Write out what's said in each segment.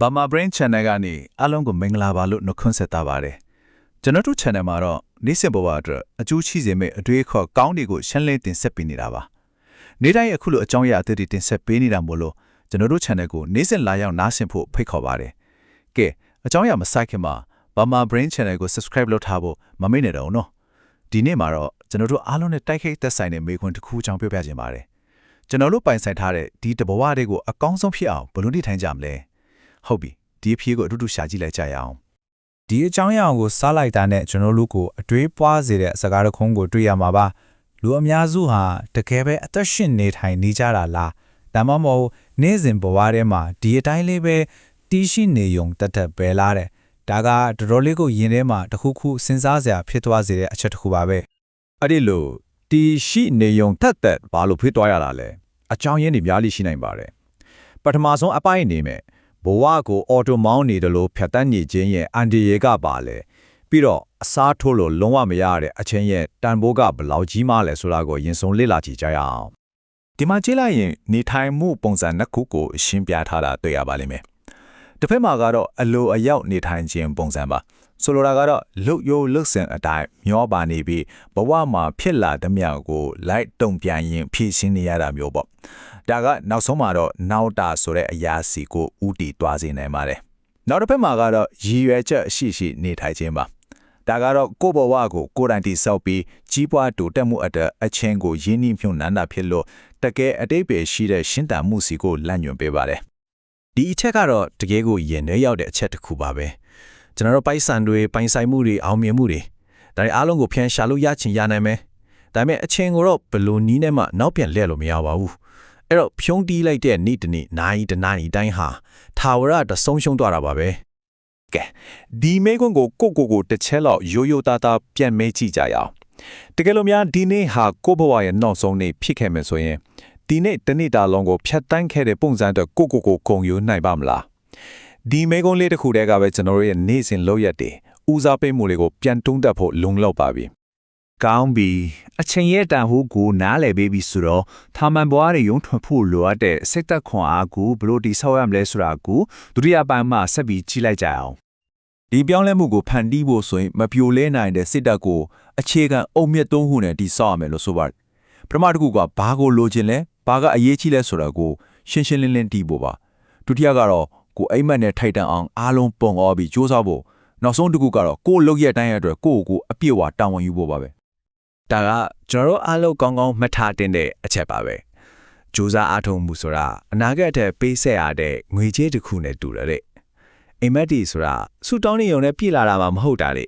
ဘာမာ brain channel ကနေအားလုံးကိုမင်္ဂလာပါလို့နှုတ်ခွန်းဆက်တာပါတယ်ကျွန်တော်တို့ channel မှာတော့နေ့စဉ်ဘဝအတွက်အကျိုးရှိစေမယ့်အတွေ့အခေါ်ကောင်းတွေကိုရှင်းလင်းတင်ဆက်ပေးနေတာပါနေ့တိုင်းအခုလိုအကြောင်းအရာအသစ်တွေတင်ဆက်ပေးနေတာမို့လို့ကျွန်တော်တို့ channel ကိုနေ့စဉ်လာရောက်နားဆင်ဖို့ဖိတ်ခေါ်ပါတယ်ကဲအကြောင်းအရာမဆိုင်ခင်မှာဘာမာ brain channel ကို subscribe လုပ်ထားဖို့မမေ့နဲ့တော့နော်ဒီနေ့မှာတော့ကျွန်တော်တို့အားလုံးနဲ့တိုက်ခိုက်သက်ဆိုင်တဲ့မေခွန်းတစ်ခုအကြောင်းပြောပြခြင်းပါတယ်ကျွန်တော်တို့ပိုင်ဆိုင်ထားတဲ့ဒီတဘဝတွေကိုအကောင်းဆုံးဖြစ်အောင်ဘယ်လိုနေထိုင်ကြမလဲ ဟုတ်ပြီဒီအဖြေကိုအတူတူရှာကြည့်လိုက်ကြရအောင်ဒီအကြောင်းအရာကိုစားလိုက်တာနဲ့ကျွန်တော်တို့ကိုအတွေးပွားစေတဲ့စကားတစ်ခုံးကိုတွေ့ရမှာပါလူအများစုဟာတကယ်ပဲအသက်ရှင်နေထိုင်နေကြတာလားဒါမှမဟုတ်နေ့စဉ်ဘဝထဲမှာဒီအတိုင်းလေးပဲတီးရှိနေုံတတ်တတ်ပဲလားတဲ့ဒါကတော်တော်လေးကိုယင်ထဲမှာတစ်ခုခုစဉ်းစားစရာဖြစ်သွားစေတဲ့အချက်တစ်ခုပါပဲအဲ့ဒီလိုတီရှိနေုံထက်သက်ဘာလို့ဖြစ်သွားရတာလဲအကြောင်းရင်းတွေများလိရှိနိုင်ပါတယ်ပထမဆုံးအပိုင်းအနေနဲ့ ဘဝကိုအော်တိုမောင်းနေတယ်လို့ဖြတ်တန်းနေခြင်းရဲ့အန်ဒီရေကပါလဲပြီးတော့အစားထိုးလို့လုံးဝမရတဲ့အချင်းရဲ့တန်ဖိုးကဘယ်လောက်ကြီးမှလဲဆိုတာကိုရင်ဆုံးလေ့လာကြည့်ကြရအောင်ဒီမှာကြည့်လိုက်ရင်နေထိုင်မှုပုံစံနှစ်ခုကိုရှင်းပြထားတာတွေ့ရပါလိမ့်မယ်။တစ်ဖက်မှာကတော့အလိုအရောက်နေထိုင်ခြင်းပုံစံပါ။ဆိုလိုတာကတော့လုတ်ရိုးလုတ်စင်အတိုင်းမျောပါနေပြီးဘဝမှာဖြစ်လာသမျှကိုလိုက်တုံပြန်ရင်ဖြည့်ရှင်းနေရတာမျိုးပေါ့။ ဒါကနောက်ဆုံးမှာတော့နောက်တာဆိုတဲ့အရာစီကိုဥတီသွားစေနိုင်ပါတယ်။နောက်တစ်ဖက်မှာကတော့ရည်ရွယ်ချက်အရှိရှိနေထိုင်ခြင်းပါ။ဒါကတော့ကိုယ့်ဘဝကိုကိုယ်တိုင်တိဆောက်ပြီးကြီးပွားတိုးတက်မှုအတအချင်းကိုရင်းနှီးမြှုပ်နှံတာဖြစ်လို့တကယ်အတိတ်ပဲရှိတဲ့ရှင်းတန်မှုစီကိုလန့်ညွန်ပေးပါတယ်ဒီအချက်ကတော့တကယ်ကိုရင်ထဲရောက်တဲ့အချက်တစ်ခုပါပဲကျွန်တော်တို့ပိုက်ဆံတွေပိုင်ဆိုင်မှုတွေအောင်မြင်မှုတွေဒါတွေအားလုံးကိုဖျန်ရှာလို့ရချင်ရနိုင်မယ်ဒါပေမဲ့အချင်းကိုတော့ဘယ်လိုနီးနဲ့မှနောက်ပြန်လှည့်လို့မရပါဘူး အဲ့တော့ဖြုံးတီးလိုက်တဲ့နေ့တစ်နေ့နိုင်တစ်နိုင်တိုင်းဟာထာဝရတဆုံးရှုံးသွားတာပါပဲကဲဒီမေကွန်းကိုကိုကိုကိုတစ်ချက်လောက်ရိုးရိုးသားသားပြန်မေးကြည့်ကြရအောင်တကယ်လို့များဒီနေ့ဟာကိုယ့်ဘဝရဲ့နောက်ဆုံးနေ့ဖြစ်ခဲ့မယ်ဆိုရင်ဒီနေ့တစ်နေ့တာလုံးကိုဖြတ်တန်းခဲ့တဲ့ပုံစံအတွက်ကိုကိုကိုဂုံယူနိုင်ပါမလားဒီမေကွန်းလေးတစ်ခုတည်းကပဲကျွန်တော်တို့ရဲ့နေ့စဉ်လုပ်ရက်တွေဦးစားပေးမှုတွေကိုပြန်တုံးတက်ဖို့လုံလောက်ပါပြီ ကောင်းပြီအချိန်ရဲ့တန်ဖိုးကိုနားလည်ပေးပြီဆိုတော့ထာမန်ဘွားတွေရုံထွက်ဖို့လိုအပ်တဲ့စိတ်သက်ခွန်အားကိုဘယ်လို့တိဆောက်ရမလဲဆိုတာကိုဒုတိယပိုင်းမှာဆက်ပြီးကြည့်လိုက်ကြအောင်ဒီပြောင်းလဲမှုကိုဖန်တီးဖို့ဆိုရင်မပြိုလဲနိုင်တဲ့စစ်တပ်ကိုအခြေခံအုံမြင့်သုံးခုနဲ့တိဆောက်ရမယ်လို့ဆိုပါတယ်ပထမတစ်ခုကဘာကိုလိုချင်လဲဘာကအရေးကြီးလဲဆိုတာကိုရှင်းရှင်းလင်းလင်းတီးဖို့ပါဒုတိယကတော့ကိုအိမ်မက်နဲ့ထိုက်တန်အောင်အားလုံးပုံအောပြီးစူးစမ်းဖို့နောက်ဆုံးတစ်ခုကတော့ကိုယ့်လုပ်ရက်တိုင်းရဲ့အတွက်ကိုယ့်ကိုယ်ကိုအပြည့်အဝတာဝန်ယူဖို့ပါပဲ ဒါကကျွန်တော်တို့အားလုံးကောင်းကောင်းမှတ်ထားတင်တဲ့အချက်ပါပဲကြိုးစားအားထုတ်မှုဆိုတာအနာဂတ်အထက်ပေးဆက်ရတဲ့ငွေကြေးတစ်ခုနဲ့တူတယ်တဲ့အိမ်မက်တီဆိုတာဆူတောင်းနေုံနဲ့ပြည်လာတာမှမဟုတ်တာလေ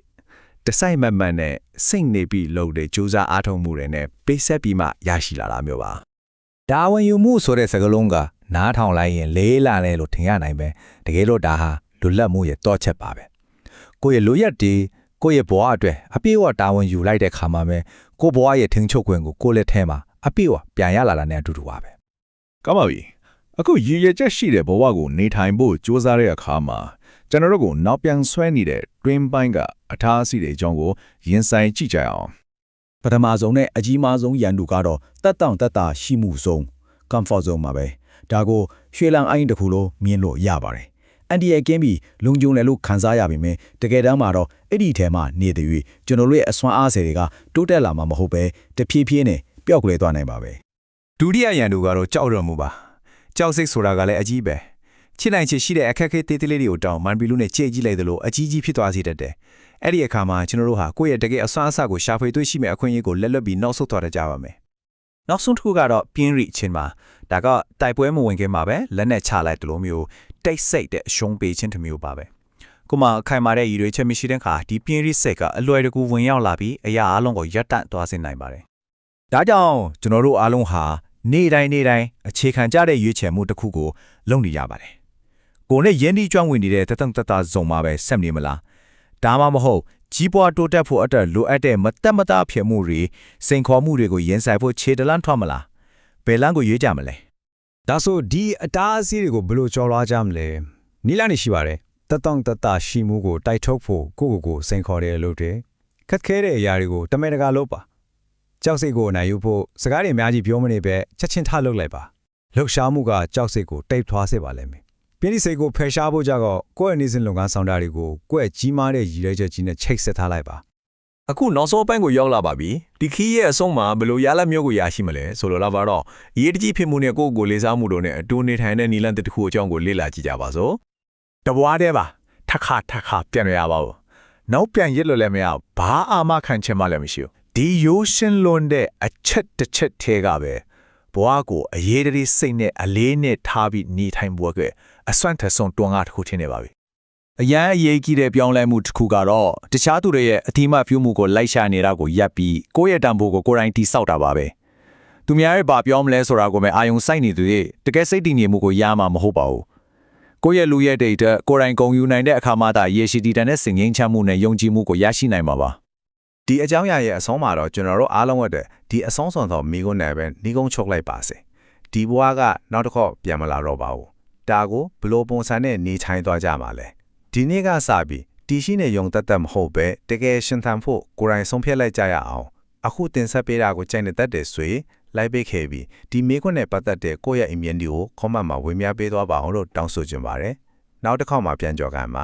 တစိုက်မတ်မတ်နဲ့စိတ်နေပြီးလုပ်တဲ့ကြိုးစားအားထုတ်မှုတွေနဲ့ပေးဆက်ပြီးမှရရှိလာတာမျိုးပါဒါဝင်ယူမှုဆိုတဲ့စကားလုံးကနားထောင်လိုက်ရင်လေးလာတယ်လို့ထင်ရနိုင်ပဲတကယ်လို့ဒါဟာလွတ်လပ်မှုရဲ့တော့ချက်ပါပဲကိုယ့်ရဲ့လိုရက်တီ ကိုယ့်ရဲ့ဘဝအတွက်အပြည့်အဝတာဝန်ယူလိုက်တဲ့ခါမှာပဲကိုယ့်ဘဝရဲ့ထင်ချုပ်ခွင့်ကိုကိုယ့်လက်ထဲမှာအပြည့်အဝပြန်ရလာတာနဲ့အတူတူပါပဲကောင်းပါပြီအခုရည်ရည်ချက်ရှိတဲ့ဘဝကိုနေထိုင်ဖို့စူးစမ်းတဲ့အခါမှာကျွန်တော်တို့ကိုနောက်ပြန်ဆွဲနေတဲ့ dream ပိုင်းကအထားအစီတွေအကြောင်းကိုရင်ဆိုင်ကြည့်ကြရအောင်ပထမဆုံးနဲ့အကြီးမားဆုံးရန်သူကတော့တက်တောင့်တက်တာရှိမှုဆုံး comfort zone မှာပဲဒါကိုရွှေလံအိုင်းတစ်ခုလိုမြင်လို့ရပါတယ် အန်တီရဲ့ကင်းပြီးလုံခြုံတယ်လို့ခံစားရပါမယ်တကယ်တမ်းမှာတော့အဲ့ဒီထဲမှာနေတဲ့၍ကျွန်တော်တို့ရဲ့အစွမ်းအားဆယ်တွေကတိုးတက်လာမှာမဟုတ်ပဲတဖြည်းဖြည်းနဲ့ပျောက်ကွယ်သွားနိုင်ပါပဲဒုတိယရန်သူကတော့ကြောက်ရွံ့မှုပါကြောက်စိတ်ဆိုတာကလည်းအကြီးပဲချစ်နိုင်ချစ်ရှိတဲ့အခက်အခဲသေးသေးလေးတွေကိုတောင်းမန်ပီလူနဲ့ကြိတ်ကြည့်လိုက်သလိုအကြီးကြီးဖြစ်သွားစေတတ်တယ်အဲ့ဒီအခါမှာကျွန်တော်တို့ဟာကိုယ့်ရဲ့တကယ်အစွမ်းအစကိုရှာဖွေတွေ့ရှိမဲ့အခွင့်အရေးကိုလက်လွတ်ပြီးနောက်ဆုတ်သွားတတ်ကြပါမယ် နောက်ဆုံးတစ်ခုကတော့ပြင်းရိချင်းပါဒါကတိုက်ပွဲမဝင်ခင်မှာပဲလက်နဲ့ချလိုက်သလိုမျိုးတိတ်ဆိတ်တဲ့အရှုံးပေးခြင်းတစ်မျိုးပါပဲကိုမအခိုင်မာတဲ့ရည်ရွယ်ချက်မရှိတဲ့ခါဒီပြင်းရိစိတ်ကအလွယ်တကူဝင်ရောက်လာပြီးအရာအလုံးကိုရပ်တန့်သွားစေနိုင်ပါတယ်ဒါကြောင့်ကျွန်တော်တို့အားလုံးဟာနေ့တိုင်းနေ့တိုင်းအခြေခံကြတဲ့ရွေးချယ်မှုတစ်ခုကိုလုပ်နေရပါတယ်။ကိုယ်နဲ့ယဉ်ဒီကျွမ်းဝင်နေတဲ့တသက်တသက်ဇုံမှာပဲဆက်နေမလား။ဒါမှမဟုတ် ကြီးပွားတိုးတက်ဖို့အတွက်လိုအပ်တဲ့မတက်မတာဖြစ်မှုတွေစိန်ခေါ်မှုတွေကိုရင်ဆိုင်ဖို့ခြေတလန့်ထွက်မလား။ဘယ်လမ်းကိုရွေးကြမလဲဒါဆိုဒီအတားအဆီးတွေကိုဘယ်လိုကျော်လွှားကြမလဲနီလာနေရှိပါတယ်တက်တောင့်တက်တာရှိမှုကိုတိုက်ထုတ်ဖို့ကိုယ့်ကိုယ်ကိုစိန်ခေါ်တယ်လို့တဲ့ခက်ခဲတဲ့အရာတွေကိုတမင်တကာလုပ်ပါကြောက်စိတ်ကိုအနိုင်ယူဖို့စကားတွေအများကြီးပြောမနေပဲချက်ချင်းထလုပ်လိုက်ပါလှုပ်ရှားမှုကကြောက်စိတ်ကိုတိတ်ထွားစေပါလိမ့်မယ် ပြင်းဒီစိတ်ကိုဖယ်ရှားဖို့ကြတော့ကိုယ့်ရဲ့နေစဉ်လုပ်ငန်းဆောင်တာတွေကိုကိုယ့်ရဲ့ကြီးမားတဲ့ရည်ရွယ်ချက်ကြီးနဲ့ချိတ်ဆက်ထားလိုက်ပါအခုနောက်ဆုံးပိုင်းကိုရောက်လာပါပြီဒီခီးရဲ့အဆုံးမှာဘယ်လိုရလမျိုးကိုရရှိမလဲဆိုလိုလာပါတော့အရေးတကြီးဖြစ်မှုနဲ့ကိုယ့်ကိုယ်လေးစားမှုတို့နဲ့အတူနေထိုင်တဲ့နီလန်တစ်ခုအကြောင်းကိုလေ့လာကြည့်ကြပါစို့တဘွားတဲ့ပါထက်ခါထက်ခါပြန်ရရပါဘူးနောက်ပြန်ရစ်လို့လည်းမရဘူးဘာအာမခံချက်မှလည်းမရှိဘူးဒီရိုးရှင်းလွန်တဲ့အချက်တစ်ချက်ထဲကပဲဘွားကိုအရေးတကြီးစိတ်နဲ့အလေးနဲ့ထားပြီးနေထိုင်ဖို့က အစွမ်းထဆုံးတွန်းကားတစ်ခုထင်နေပါပြီအရန်အရေးကြီးတဲ့ပြောင်းလဲမှုတစ်ခုကတော့တခြားသူတွေရဲ့အတိမတ်ပြုမှုကိုလိုက်ရှာနေတာကိုရပ်ပြီးကိုယ့်ရဲ့တန်ဖိုးကိုကိုယ်တိုင်တိစောက်တာပါပဲသူများရဲ့ဘာပြောမလဲဆိုတာကိုပဲအာယုံစိုက်နေသူတွေတကယ်စိတ်တည်ငြိမ်မှုကိုရမှာမဟုတ်ပါဘူးကိုယ့်ရဲ့လူရဲ့ဒိတ်တက်ကိုယ်တိုင်ဂုံယူနိုင်တဲ့အခါမှသာရေရှိတည်တန်တဲ့စင်ငင်းချမှုနဲ့ယုံကြည်မှုကိုရရှိနိုင်မှာပါဒီအကြောင်းအရာရဲ့အဆုံးမှာတော့ကျွန်တော်တို့အားလုံးအတွက်ဒီအဆုံးစွန်သောမိကုန်းနယ်ပဲနှီးကုန်းချုပ်လိုက်ပါစေဒီဘွားကနောက်တစ်ခေါက်ပြန်မလာတော့ပါဘူး ဒါကိုဘလို့ပုံစံနဲ့နေထိုင်သွားကြမှာလဲဒီနေ့ကစပြီးတီရှိနဲ့ယုံတက်တက်မဟုတ်ပဲတကယ်ရှင်သန်ဖို့ကိုယ်တိုင်ဆုံးဖြတ်လိုက်ကြရအောင်အခုတင်ဆက်ပေးတာကိုကြိုက်နေတတ်တယ်ဆိုရင်လိုက်ပေးခဲ့ပြီးဒီမိကုန်းနယ်ပတ်သက်တဲ့ကိုယ့်ရဲ့အမြင်ဒီကို comment မှာဝေမျှပေးသွားပါအောင်လို့တောင်းဆိုချင်ပါတယ်နောက်တစ်ခေါက်မှာပြန်ကြော်ကန်ပါ